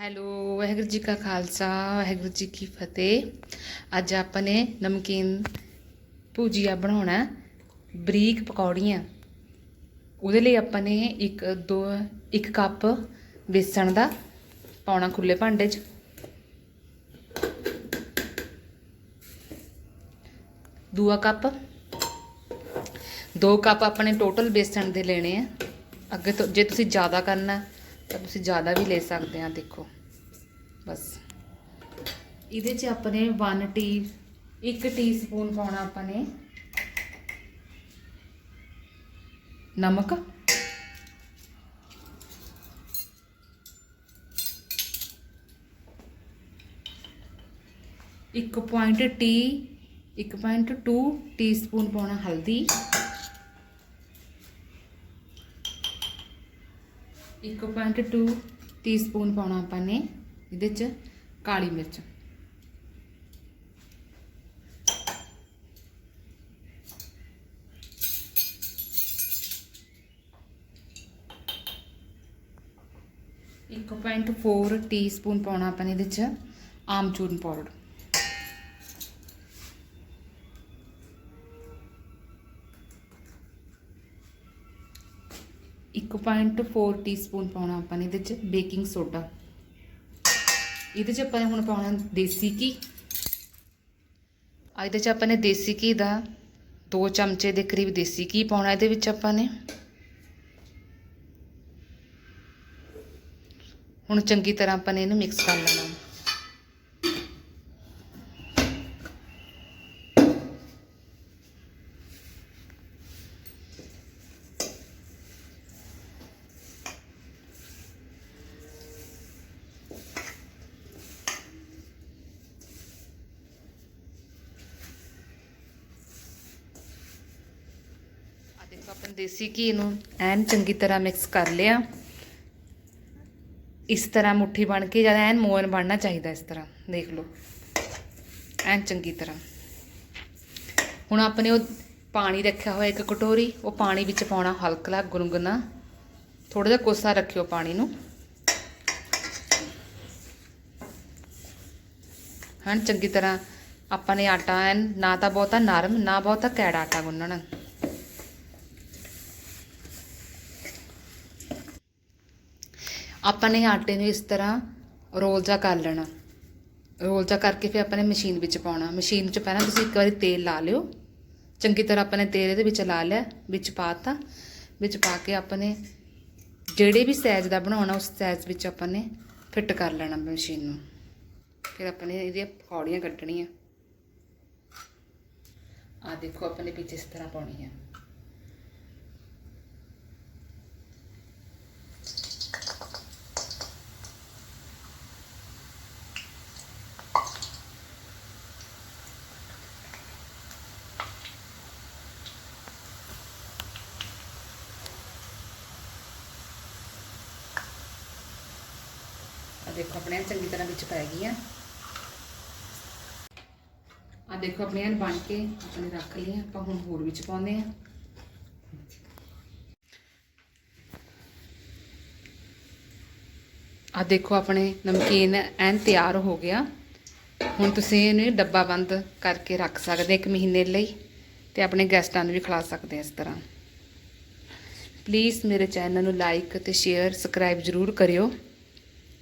Hello, Waheguru ji ਕਾ ਖਾਲਸਾ, ਵਾਹਿਗੁਰੂ ਜੀ ਕੀ ਫਤਿਹ। ਅੱਜ ਆਪਾਂ ਨੇ ਨਮਕੀਨ ਭੁਜੀਆ ਬਣਾਉਣਾ ਬਰੀਕ ਪਕੌੜੀਆਂ। ਉਹਦੇ ਲਈ ਆਪਾਂ ਨੇ ਇੱਕ, ਦੋ, ਇੱਕ ਕੱਪ ਬੇਸਣ ਦਾ ਪਾਉਣਾ ਖੁੱਲੇ ਭਾਂਡੇ 'ਚ। ਦੂਆ ਕੱਪ। ਦੋ ਕੱਪ ਆਪਣੇ ਟੋਟਲ ਬੇਸਣ ਦੇ ਲੈਣੇ ਆ। ਅੱਗੇ ਤੋਂ, ਜੇ ਤੁਸੀਂ ਜ਼ਿਆਦਾ ਕਰਨਾ ਤਾਂ ਤੁਸੀਂ ਜ਼ਿਆਦਾ ਵੀ ਲੈ ਸਕਦੇ ਆ, ਦੇਖੋ। ਬਸ। ਇਹਦੇ 'ਚ ਆਪਣੇ 1 ਟੀ 1 ਟੀਸਪੂਨ ਪਾਉਣਾ ਆਪਾਂ ਨੇ। ਨਮਕ। ਇੱਕ ਪੁਆਇੰਟ ਟੀ 1.2 ਟੀਸਪੂਨ ਪਾਉਣਾ ਹਲਦੀ। 1.2 ਟੀਸਪੂਨ ਪਾਉਣਾ ਆਪਾਂ ਨੇ, ਇਹਦੇ ਚ ਕਾਲੀ ਮਿਰਚ। ਇੱਕ ਪੁਆਇੰਟ 4 ਟੀਸਪੂਨ ਪਾਉਣਾ ਆਪਾਂ ਨੇ ਇਹਦੇ ਚ ਆਮਚੂਰਨ ਪਾਊਡਰ ਇੱਕ ਪੁਆਇੰਟ 4 ਟੀਸਪੂਨ ਪਾਉਣਾ ਆਪਾਂ ਨੇ, ਇਹਦੇ ਚ ਬੇਕਿੰਗ ਸੋਡਾ ਇਹਦੇ ਚ ਆਪਾਂ ਨੇ ਹੁਣ ਪਾਉਣਾ ਦੇਸੀ ਘੀ। ਇਹਦੇ ਚ ਆਪਾਂ ਨੇ ਦੇਸੀ ਘੀ ਦਾ 2 ਚਮਚੇ ਦੇ ਕਰੀਬ ਦੇਸੀ ਘੀ ਪਾਉਣਾ ਇਹਦੇ ਵਿੱਚ ਆਪਾਂ ਨੇ। ਹੁਣ ਚੰਗੀ ਤਰ੍ਹਾਂ ਆਪਾਂ ਨੇ ਇਹਨੂੰ ਮਿਕਸ ਕਰ ਲੈਣਾ। ਆਪਾਂ ਦੇਸੀ ਘੀ ਨੂੰ ਐਨ ਚੰਗੀ ਤਰ੍ਹਾਂ ਮਿਕਸ ਕਰ ਲਿਆ। ਇਸ ਤਰ੍ਹਾਂ ਮੁੱਠੀ ਬਣ ਕੇ ਜਾਂ ਐਨ ਮੋਹਨ ਬਣਨਾ ਚਾਹੀਦਾ ਇਸ ਤਰ੍ਹਾਂ, ਦੇਖ ਲਓ। ਐਨ ਚੰਗੀ ਤਰ੍ਹਾਂ। ਹੁਣ ਆਪਣੇ ਉਹ ਪਾਣੀ ਰੱਖਿਆ ਹੋਇਆ ਇੱਕ ਕਟੋਰੀ, ਉਹ ਪਾਣੀ ਵਿੱਚ ਪਾਉਣਾ ਹਲਕਲਾ ਗੁਨਗੁਨਾ ਥੋੜਾ ਜਿਹਾ ਕੋਸਾ ਰੱਖਿਓ ਪਾਣੀ ਨੂੰ। ਹਾਂ ਚੰਗੀ ਤਰ੍ਹਾਂ ਆਪਾਂ ਨੇ ਆਟਾ ਐਨ, ਨਾ ਤਾਂ ਬਹੁਤਾ ਨਰਮ, ਨਾ ਬਹੁਤਾ ਕੈੜਾ ਆਟਾ ਗੁੰਨਣਾ। ਆਪਾਂ ਨੇ ਆਟੇ ਨੂੰ ਇਸ ਤਰ੍ਹਾਂ ਰੋਲ ਜਾ ਕਰ ਲੈਣਾ। ਰੋਲ ਜਾ ਕਰਕੇ ਫਿਰ ਆਪਾਂ ਨੇ ਮਸ਼ੀਨ ਵਿੱਚ ਪਾਉਣਾ। ਮਸ਼ੀਨ 'ਚ ਪਹਿਲਾਂ ਤੁਸੀਂ ਇੱਕ ਵਾਰੀ ਤੇਲ ਲਾ ਲਿਓ। ਚੰਗੀ ਤਰ੍ਹਾਂ ਆਪਾਂ ਨੇ ਤੇਲ ਇਹਦੇ ਵਿੱਚ ਲਾ ਲਿਆ, ਵਿੱਚ ਪਾਤਾ ਵਿੱਚ ਪਾ ਕੇ ਆਪਾਂ ਨੇ ਜਿਹੜੇ ਵੀ ਸਾਈਜ਼ ਦਾ ਬਣਾਉਣਾ, ਉਸ ਸਾਈਜ਼ ਵਿੱਚ ਆਪਾਂ ਨੇ ਫਿੱਟ ਕਰ ਲੈਣਾ ਮਸ਼ੀਨ ਨੂੰ। ਫਿਰ ਆਪਾਂ ਨੇ ਇਹਦੀਆਂ ਪਕੌੜੀਆਂ ਕੱਢਣੀਆਂ। ਆ ਦੇਖੋ, ਆਪਾਂ ਨੇ ਵਿੱਚ ਇਸ ਤਰ੍ਹਾਂ ਪਾਉਣੀ ਹੈ ਦੇਖੋ ਆਪਣੇ ਚੰਗੀ ਤਰ੍ਹਾਂ ਵਿੱਚ ਪੈ ਗਈਆਂ ਆ। ਦੇਖੋ ਆਪਣੇ ਐਨ ਬਣ ਕੇ ਆਪਣੇ ਰੱਖ ਲਈਆਂ ਆਪਾਂ ਹੁਣ ਹੋਰ ਵਿੱਚ ਪਾਉਂਦੇ ਆ। ਆ ਦੇਖੋ ਆਪਣੇ ਨਮਕੀਨ ਐਨ ਤਿਆਰ ਹੋ ਗਿਆ। ਹੁਣ ਤੁਸੀਂ ਇਹਨੂੰ ਡੱਬਾ ਬੰਦ ਕਰਕੇ ਰੱਖ ਸਕਦੇ ਇੱਕ ਮਹੀਨੇ ਲਈ ਤੇ ਆਪਣੇ ਗੈਸਟਾਂ ਨੂੰ ਵੀ ਖਿਲਾ ਸਕਦੇ ਇਸ ਤਰ੍ਹਾਂ। ਪਲੀਜ਼ ਮੇਰੇ ਚੈਨਲ ਨੂੰ ਲਾਈਕ ਅਤੇ ਸ਼ੇਅਰ ਸਬਸਕ੍ਰਾਈਬ ਜ਼ਰੂਰ ਕਰਿਓ।